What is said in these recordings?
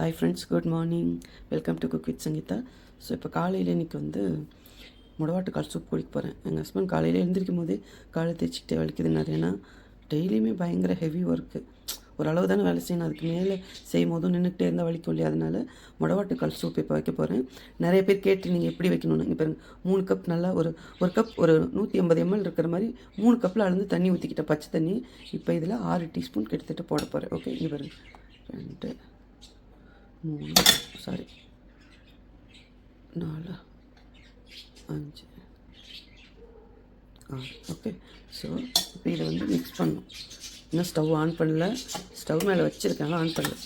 Hi friends good morning welcome to cook with Sangeetha so இப்போ காலையில் இன்னைக்கு வந்து முடவாட்டுக்கால் சூப் குடிக்க போகிறேன் எங்கள் ஹஸ்பண்ட் காலையில் எழுந்திரிக்கும் போதே காலை தேய்ச்சிக்கிட்டே வலிக்குதுன்னாரு ஏன்னா டெய்லியுமே பயங்கர ஹெவி ஒர்க்கு ஓரளவு தானே வேலை செய்யணும். அதுக்கு மேலே செய்யும் போதும் நின்றுக்கிட்டே இருந்தால் வலிக்கும் இல்லையா? அதனால் முடவாட்டுக்கால் சூப் இப்போ வைக்க போகிறேன் நிறைய பேர் கேட்டு நீங்கள் எப்படி வைக்கணும்னு இப்போ மூணு கப் நல்லா ஒரு ஒரு கப் ஒரு நூற்றி ஐம்பது எம்எல் இருக்கிற மாதிரி மூணு கப்பில் அளந்து தண்ணி ஊற்றிக்கிட்டேன் பச்சை தண்ணி. இப்போ இதில் ஆறு டீஸ்பூன் கிட்டத்தட்ட போட போகிறேன் ஓகே இங்கே ரெண்டு மூணு சாரி நாலு அஞ்சு ஆ ஓகே ஸோ இப்போ இதை வந்து மிக்ஸ் பண்ணும் இன்னும் ஸ்டவ் ஆன் பண்ணல. ஸ்டவ் மேலே வச்சுருக்கேன் ஆன் பண்ணல.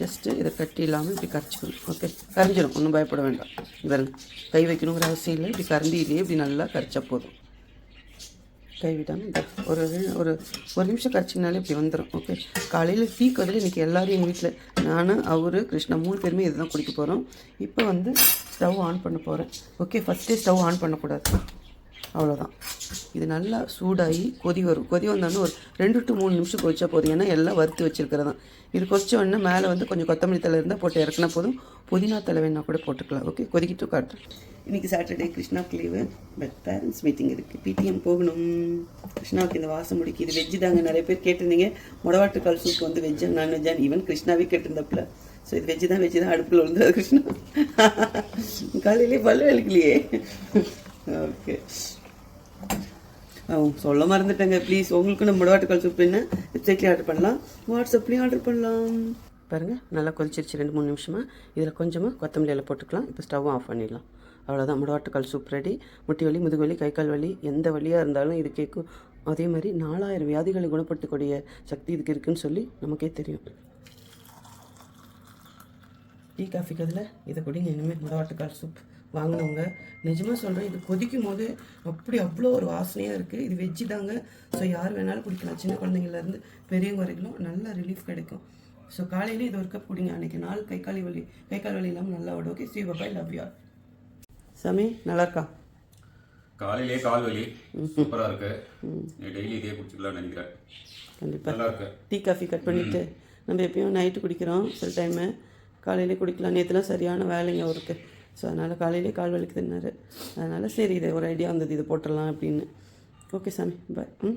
ஜஸ்ட்டு இதை கட்டி இல்லாமல் இப்படி கரைச்சிக்கணும். ஓகே கரைஞ்சிடும் ஒன்றும் பயப்பட வேண்டாம். இது பாருங்க. கை வைக்கணுங்கிற அவசியம் இல்லை. இப்படி கரண்டியிலேயே இப்படி நல்லா கரைச்சா போதும். கைவிடாமல் இந்த ஒரு ஒரு ஒரு நிமிஷம் கரைச்சிங்கனாலே இப்படி வந்துடும் ஓகே காலையில் டீ கதில் இன்றைக்கி எல்லோரும் எங்கள் வீட்டில் நான் அவர் கிருஷ்ணா மூணு பேருமே இதுதான் குடிக்க போகிறோம் இப்போ வந்து ஸ்டவ் ஆன் பண்ண போகிறேன் ஓகே ஃபஸ்ட்டே ஸ்டவ் ஆன் பண்ணக்கூடாது. அவ்வளோதான் இது நல்லா சூடாகி கொதி வரும். கொதி வந்தோடனே ஒரு ரெண்டு டு மூணு நிமிஷம் கொதிச்சா போதும். ஏன்னா எல்லாம் வறுத்து வச்சிருக்கிறதான் இது கொதிச்ச உடனே மேலே வந்து கொஞ்சம் கொத்தமல்லி தலை இருந்தால் போட்டு இறக்குனா போதும். புதினா தலை வேணால் கூட போட்டுக்கலாம். ஓகே கொதிக்கிட்டு காட்டுறேன் இன்றைக்கி சாட்டர்டே கிருஷ்ணாவுக்கு லீவு பட் பேரண்ட்ஸ் மீட்டிங் இருக்குது பிடிஎம் போகணும். கிருஷ்ணாவுக்கு இந்த வாசம் முடிக்கு இது வெஜ்ஜு தாங்க நிறைய பேர் கேட்டிருந்தீங்க. முடவாட்டுக்கால் சூப் வந்து வெஜ்ஜா நான்வெஜ்ஜா ஈவன் கிருஷ்ணாவே கேட்டிருந்தப்பில். ஸோ இது வெஜ்ஜு தான் வெஜ்ஜு தான். அடுப்பில் விழுந்தது கிருஷ்ணா. காலையிலே பல்லு வலிக்கலையே ஓகே oh, சொல்ல மறந்துட்டேங்க. ப்ளீஸ் உங்களுக்கு நம்ம முடவாட்டுக்கால் சூப் என்ன? வெப்சைட்லேயும் ஆர்டர் பண்ணலாம். வாட்ஸ்அப்லேயும் ஆர்டர் பண்ணலாம். பாருங்கள் நல்லா கொதிச்சிருச்சு. ரெண்டு மூணு நிமிஷமாக இதில் கொஞ்சமாக கொத்தமல்லியில் போட்டுக்கலாம். இப்போ ஸ்டவ்வும் ஆஃப் பண்ணிடலாம். அவ்வளோதான் முடவாட்டுக்கால் சூப் ரெடி முட்டி வலி முதுகு வலி கை கால் வலி எந்த வலியாக இருந்தாலும் இது கேட்கும் அதே மாதிரி நாலாயிரம் வியாதிகளை குணப்படுத்தக்கூடிய சக்தி இதுக்கு இருக்குன்னு சொல்லி நமக்கே தெரியும். டீ காஃபிக்கு அதில் இதை குடிங்க. இனிமேல் முடவாட்டுக்கால் சூப். வாங்கினவங்க. நிஜமாக சொல்கிறேன் இது கொதிக்கும் போது அப்படி அவ்வளோ ஒரு வாசனையாக இருக்குது இது வெஜ்ஜு தாங்க. ஸோ யார் வேணாலும் குடிக்கலாம். சின்ன குழந்தைங்கள்லேருந்து பெரியவங்க வரைக்கும் நல்ல ரிலீஃப் கிடைக்கும். ஸோ காலையிலே இது ஒரு கப் குடிங்க. அன்றைக்கி நாள் கை கால் வலி கை கால் வலி இல்லாமல் நல்லா ஓடும். Okay see bye love you சாமி நல்லா இருக்கா? காலையிலே கால் வலி. சூப்பரா இருக்கு. டெய்லி இதே குடிச்சுக்கலாம்னு நினைக்கிறேன். கண்டிப்பாக நல்லா இருக்கு. டீ காஃபி கட் பண்ணிவிட்டு நம்ம எப்பயும் நைட்டு குடிக்கிறோம். சில டைமு காலையிலே குடிக்கலாம். நேற்றுலாம் சரியான வேலைங்க அவருக்கு ஸோ அதனால் காலையிலே கால் வலிக்குதுன்னாரு. அதனால் சரி இது ஒரு ஐடியா வந்தது இது போட்டுடலாம் அப்படின்னு. ஓகே சாமி. பாய் ம்?